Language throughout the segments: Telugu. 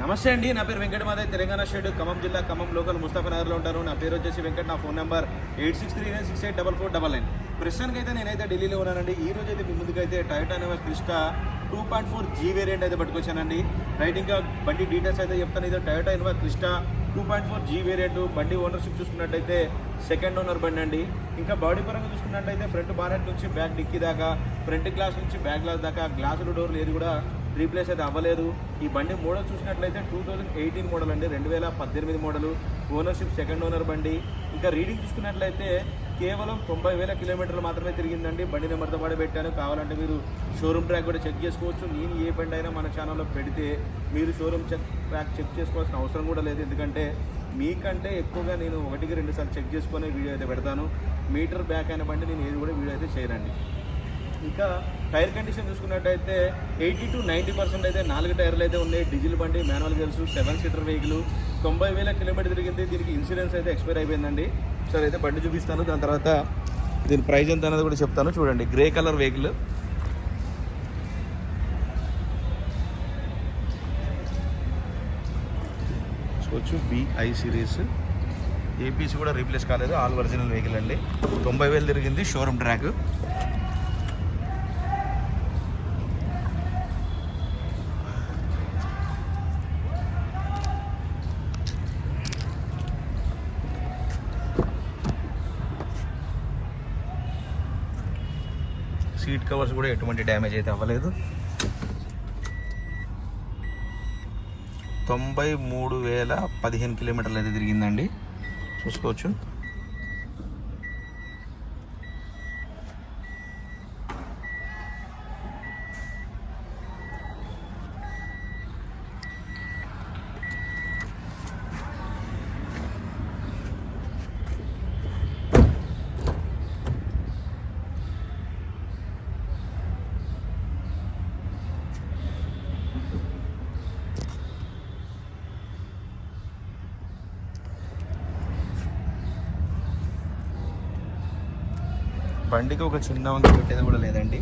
నమస్తే అండి నా పేరు వెంకట మాదే తెలంగాణ స్టేట్ ఖమ్మం జిల్లా ఖమ్మం లోకల్ ముస్తాఫనగర్లో ఉంటారు. ఉంటాను నా పేరు వచ్చేసి వెంకట్ నా phone number eight six three nine six eight double four double nine. ప్రస్తుతానికి అయితే నేనైతే ఢిల్లీలో ఉన్నానండి. ఈ రోజు అయితే మీ ముందుకైతే Toyota Innova Crysta two point four G variant అయితే పట్టుకొచ్చానండి. రైట్ ఇంకా బండి డీటెయిల్స్ అయితే చెప్తాను. ఇది Toyota Innova Crysta two point four G variant బండి ఓనర్షిప్ చూసుకున్నట్టయితే సెకండ్ ఓనర్ బండి అండి. ఇంకా బాడీ పరంగా చూసుకున్నట్టయితే ఫ్రంట్ బానెట్ నుంచి బ్యాక్ డిక్కీ దాకా ఫ్రంట్ గ్లాస్ నుంచి బ్యాక్ గ్లాస్ దాకా గ్లాసులు డోర్లు ఏది కూడా రీప్లేస్ అయితే అవ్వలేదు. ఈ బండి మోడల్ చూసినట్లయితే టూ థౌజండ్ ఎయిటీన్ మోడల్ అండి రెండు వేల పద్దెనిమిది మోడలు. ఓనర్షిప్ సెకండ్ ఓనర్ బండి. ఇంకా రీడింగ్ చూసుకున్నట్లయితే కేవలం తొంభై వేల కిలోమీటర్లు మాత్రమే తిరిగిందండి. బండి నెంబర్తో పాటు పెట్టాను. కావాలంటే మీరు షోరూమ్ ట్రాక్ కూడా చెక్ చేసుకోవచ్చు. నేను ఏ బండి అయినా మన ఛానల్లో పెడితే మీరు షోరూమ్ చెక్ ట్రాక్ చెక్ చేసుకోవాల్సిన అవసరం కూడా లేదు. ఎందుకంటే మీకంటే ఎక్కువగా నేను ఒకటికి రెండు సార్లు చెక్ చేసుకునే వీడియో అయితే పెడతాను. మీటర్ బ్యాక్ అయిన బండి నేను ఏది కూడా వీడియో అయితే చేయరండి ఇంకా టైర్ కండిషన్ చూసుకున్నట్టయితే ఎయిటీ టు నైంటీ పర్సెంట్ అయితే నాలుగు టైర్లు అయితే ఉన్నాయి. డీజిల్ బండి manual gears seven seater vehicle. తొంభై వేల కిలోమీటర్ తిరిగింది. దీనికి ఇన్సూరెన్స్ అయితే ఎక్స్పైర్ అయిపోయిందండి. సరే అయితే బండి చూపిస్తాను. దాని తర్వాత దీని ప్రైస్ ఎంత అనేది కూడా చెప్తాను. చూడండి గ్రే కలర్ వెహికల్. చూసుకోవచ్చు బిఐ సిరీస్ ఏపీసీ కూడా రీప్లేస్ కాలేదు. ఆల్ ఒరిజినల్ వెహికల్ అండి. తొంభై వేలు తిరిగింది. షోరూమ్ ట్రాక్ సీట్ కవర్స్ కూడా ఎటువంటి డ్యామేజ్ అయితే అవ్వలేదు. తొంభై మూడు వేల పదిహేను కిలోమీటర్లు అయితే తిరిగిందండి. చూసుకోవచ్చు. బండికి ఒక చిన్న వంక పెట్టేది కూడా లేదండి.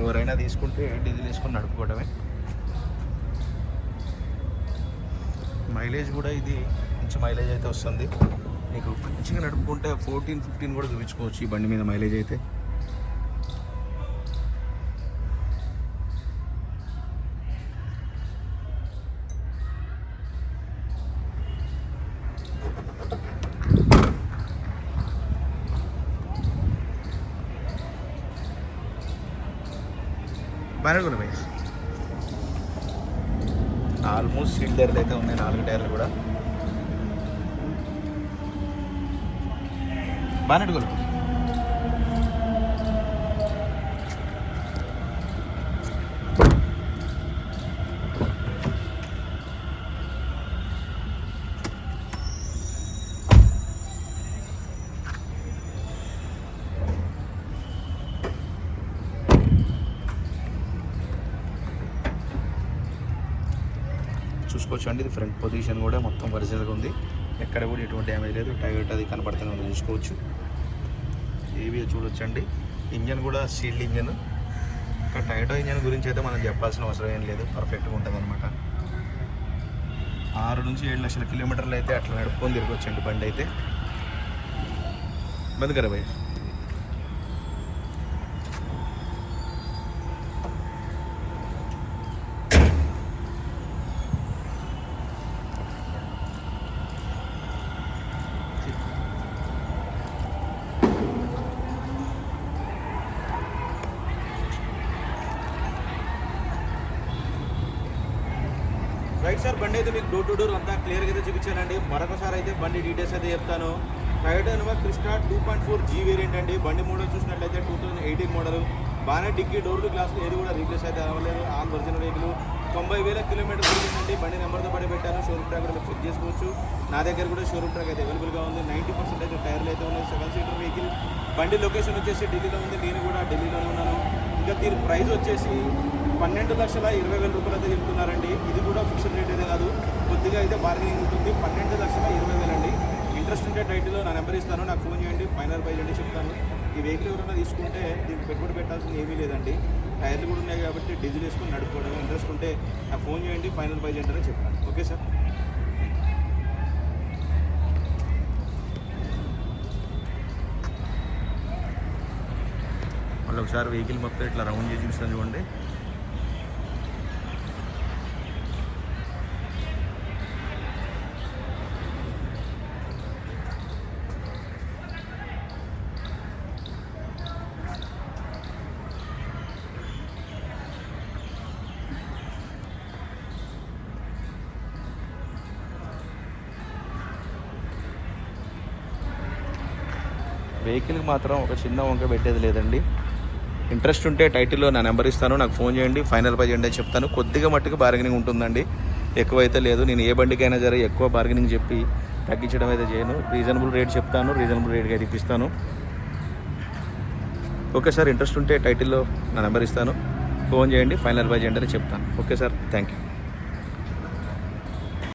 ఎవరైనా తీసుకుంటే డీజిల్ తీసుకొని నడుపుకోవడమే. మైలేజ్ కూడా ఇది మంచి మైలేజ్ అయితే వస్తుంది. మీకు మంచిగా నడుపుకుంటే ఫోర్టీన్ ఫిఫ్టీన్ కూడా చూపించుకోవచ్చు ఈ బండి మీద మైలేజ్ అయితే. భయ్ ఆల్మోస్ట్ సీట్ టైర్లు అయితే ఉన్నాయి నాలుగు టైర్లు కూడా. బాగానే చూసుకోవచ్చు అండి ఇది ఫ్రంట్ పొజిషన్ కూడా మొత్తం ఒరిజినల్గా ఉంది. ఎక్కడ కూడా ఎటువంటి డ్యామేజ్ లేదు. టైర్ అది కనపడుతూనే ఉంది. చూసుకోవచ్చు. ఏవి చూడొచ్చండి. ఇంజన్ కూడా సీల్డ్ ఇంజన్. ఇంకా టైటో ఇంజన్ గురించి అయితే మనం చెప్పాల్సిన అవసరం ఏం లేదు. పర్ఫెక్ట్గా ఉంటుంది అనమాట ఆరు నుంచి ఏడు లక్షల కిలోమీటర్లు అయితే అట్లా నడుపుకొని తిరగొచ్చండి బండి అయితే. బంద్ కరా రైట్ సార్ బండి అయితే మీకు డోర్ టు డోర్ అంతా క్లియర్గా అయితే చూపించానండి. మరొకసారి అయితే బండి డీటెయిల్స్ అయితే చెప్తాను. Toyota Innova Crysta two point four G variant అండి. బండి మోడల్ చూసినట్లయితే టూ థౌసండ్ ఎయిటీన్ మోడల్ బాగానే డిక్కీ డోర్లు గ్లాసులు ఏది కూడా రీప్లేస్ అయితే అవ్వలేదు. ఆల్ ఒరిజినల్ వెహికల్ తొంభై వేల కిలోమీటర్ తిరిగిందండి. బండి నెంబర్తో పడి పెట్టాను. షోరూమ్ ట్రాక్ కూడా చెక్ చేసుకోవచ్చు. నా దగ్గర కూడా షోరూమ్ ట్రాక్ అయితే అవైలబుల్గా ఉంది. నైంటీ పర్సెంట్ అయితే టైర్లు అయితే ఉన్నాయి. సెవెన్ సీటర్ వెహికల్ బండి లొకేషన్ వచ్చేసి ఢిల్లీలో ఉంది. నేను కూడా ఢిల్లీలోనే ఉన్నాను. ఇంకా దీని ప్రైస్ వచ్చేసి పన్నెండు లక్షల ఇరవై వేల రూపాయలు అయితే చెప్తున్నారండి. ఇది కూడా ఫిక్స్డ్ రేట్ అయితే కాదు. కొద్దిగా అయితే బార్గెనింగ్ ఉంటుంది. పన్నెండు లక్షల ఇరవై వేలు అండి. ఇంట్రెస్ట్ ఉంటే టైటిల్లో నా నెంబర్ ఇస్తాను. నాకు ఫోన్ చేయండి. ఫైనల్ ప్రైజ్ అండి చెప్తాను. ఈ వెహికల్ ఎవరైనా తీసుకుంటే దీనికి పెట్టుబడి పెట్టాల్సింది ఏమీ లేదండి. టైర్లు కూడా ఉన్నాయి కాబట్టి డీజిల్ వేసుకొని నడుపుకోవడం ఇంట్రెస్ట్ ఉంటే నాకు ఫోన్ చేయండి. ఫైనల్ ప్రైజ్ ఏంటనే చెప్తాను. ఓకే సార్ మళ్ళీ ఒకసారి వెహికల్ మొత్తం ఇట్లా రౌండ్ చేసి చూపిస్తాను చూడండి. వెహికల్కి మాత్రం ఒక చిన్న వంక పెట్టేది లేదండి. ఇంట్రెస్ట్ ఉంటే టైటిల్లో నా నెంబర్ ఇస్తాను నాకు ఫోన్ చేయండి ఫైనల్ పై చేయండి అని చెప్తాను. కొద్దిగా మట్టుకు బార్గెనింగ్ ఉంటుందండి. ఎక్కువైతే లేదు నేను ఏ బండికైనా సరే ఎక్కువ బార్గెనింగ్ చెప్పి తగ్గించడం అయితే చేయను. రీజనబుల్ రేట్ చెప్తాను రీజనబుల్ రేట్గా అయితే ఇప్పిస్తాను. ఓకే సార్ ఇంట్రెస్ట్ ఉంటే టైటిల్లో నా నెంబర్ ఇస్తాను. ఫోన్ చేయండి ఫైనల్ బై చేయండి అని చెప్తాను. Okay sir thank you